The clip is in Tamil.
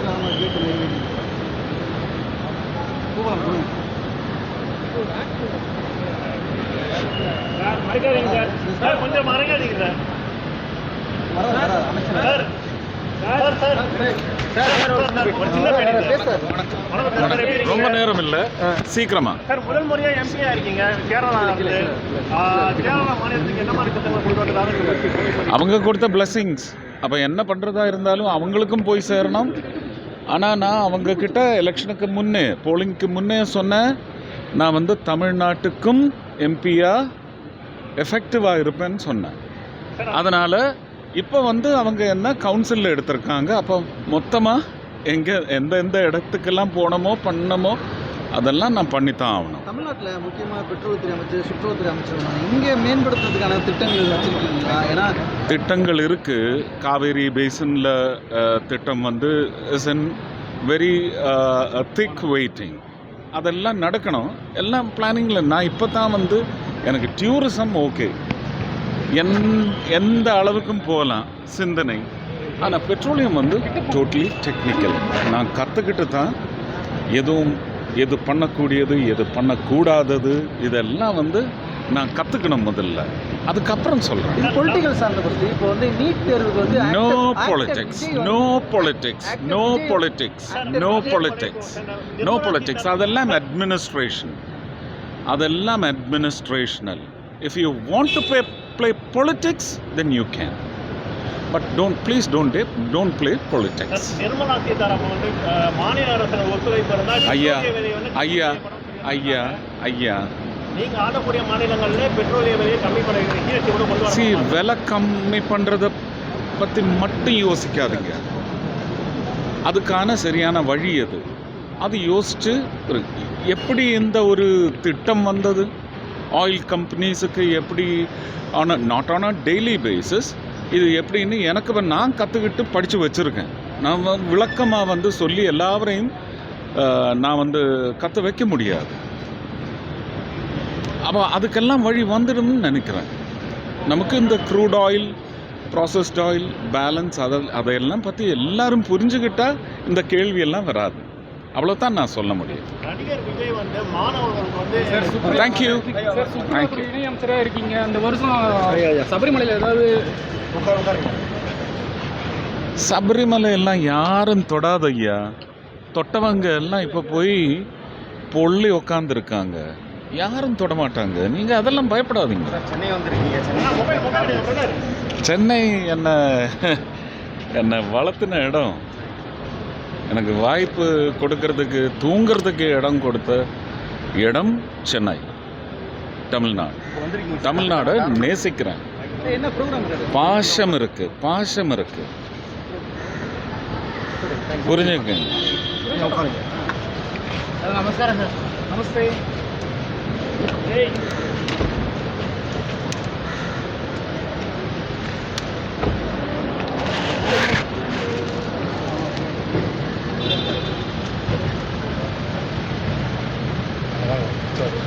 அரசில் கேட்டு நிறைவேற்றி போகலாம் போகணும் ரொம்ப நேரம் இல்ல. சீக்கிரமா. சார் முதல் முறையா எம்பியா இருக்கீங்க. கேரளா கேரளா மாநிலத்துக்கு என்ன மாதிரி அவங்க கொடுத்த பிளஸிங்ஸ் அப்போ என்ன பண்றதா இருந்தாலும் அவங்களுக்கும் போய் சேரணும். ஆனால் நான் அவங்கக்கிட்ட எலெக்ஷனுக்கு முன்னே போலிங்க்கு முன்னே சொன்னேன் நான் வந்து தமிழ்நாட்டுக்கும் எம்பியாக எஃபெக்டிவாக இருப்பேன்னு சொன்னேன். அதனால் இப்போ வந்து அவங்க என்ன கவுன்சிலில் எடுத்திருக்காங்க அப்போ மொத்தமாக எங்கே எந்த எந்த இடத்துக்கெல்லாம் போனோமோ பண்ணமோ அதெல்லாம் நான் பண்ணித்தான் ஆகணும். தமிழ்நாட்டில் முக்கியமாக பெட்ரோல்துறை அமைச்சர் சுற்றுலாத்துறை அமைச்சர் இங்கே மேம்படுத்துறதுக்கான திட்டங்கள் வச்சிருக்கீங்களா? ஏன்னா திட்டங்கள் இருக்குது காவேரி பேசினில் திட்டம் வந்து is in very thick waiting அதெல்லாம் நடக்கணும். எல்லாம் பிளானிங்கில் நான் இப்போ தான் வந்து எனக்கு டூரிசம் ஓகே என் எந்த அளவுக்கும் போகலாம். சிந்தனை. ஆனால் பெட்ரோலியம் வந்து டோட்டலி டெக்னிக்கல் நான் கற்றுக்கிட்டு தான் எதுவும் எது பண்ணக்கூடியது எது பண்ணக்கூடாதது இதெல்லாம் வந்து நான் கற்றுக்கணும் முதல்ல. அதுக்கப்புறம் சொல்கிறேன் பொலிட்டிக்கல் சார்ந்த கொஸ்டின் இப்போ வந்து நீட் தேர்வுக்கு வந்து நோ வந்து- no politics. No politics. No politics. No politics. அதெல்லாம் அட்மினிஸ்ட்ரேஷன் அதெல்லாம் administrational if you want to play play politics then you can but don't please don't don't play politics Nirmala Sitharaman வந்து ஆ, மாநில அரசு ஒத்துழைப்பு இருந்தால் ஐயா ஐயா. ஐயா ஐயா. நீங்க ஆளக்கூடிய மாநிலங்கள்ல பெட்ரோலிய விலையை கம்மி பண்ண சி விலை கம்மி பண்ணுறத பற்றி மட்டும் யோசிக்காதீங்க. அதுக்கான சரியான வழி அது அது யோசிச்சு ஒரு எப்படி இந்த ஒரு திட்டம் வந்தது? ஆயில் கம்பெனிஸுக்கு எப்படி on not on a daily basis இது எப்படின்னு எனக்கு நான் கற்றுக்கிட்டு படித்து வச்சுருக்கேன். நான் விளக்கமாக வந்து சொல்லி எல்லாவரையும் நான் வந்து கற்று வைக்க முடியாது. அப்போ அதுக்கெல்லாம் வழி வந்துடும்னு நினைக்கிறேன். நமக்கு இந்த crude oil processed oil balance அதை அதையெல்லாம் பற்றி எல்லாரும் புரிஞ்சுக்கிட்டால் இந்த கேள்வியெல்லாம் வராது. அவ்வளோதான் நான் சொல்ல முடியும். நடிகர் விஜய் வந்து மாணவர்களுக்கு வந்து தேங்க்யூ சார் சுற்றுலாத்துறை இணையமைச்சராக இருக்கீங்க. அந்த வருஷம் சபரிமலையில் ஏதாவது சபரிமலை எல்லாம் யாரும் தொடாத ஐயா. தொட்டவங்க எல்லாம் இப்போ போய் பொள்ளி உக்காந்துருக்காங்க. யாரும் தொட மாட்டாங்க. நீங்கள் அதெல்லாம் பயப்படாதீங்க. சென்னை வந்திருக்கீங்க. சென்னை என்னை என்னை வளர்த்துன இடம். எனக்கு வாய்ப்பு கொடுக்கறதுக்கு தூங்கிறதுக்கு இடம் கொடுத்த இடம் சென்னை தமிழ்நாடு. தமிழ்நாடை நேசிக்கிறேன். பாஷம் இருக்கு பாஷம் இருக்கு. புரிஞ்சுக்கங்க. நமஸ்காரம் சார் நமஸ்தே はい、ちょっと。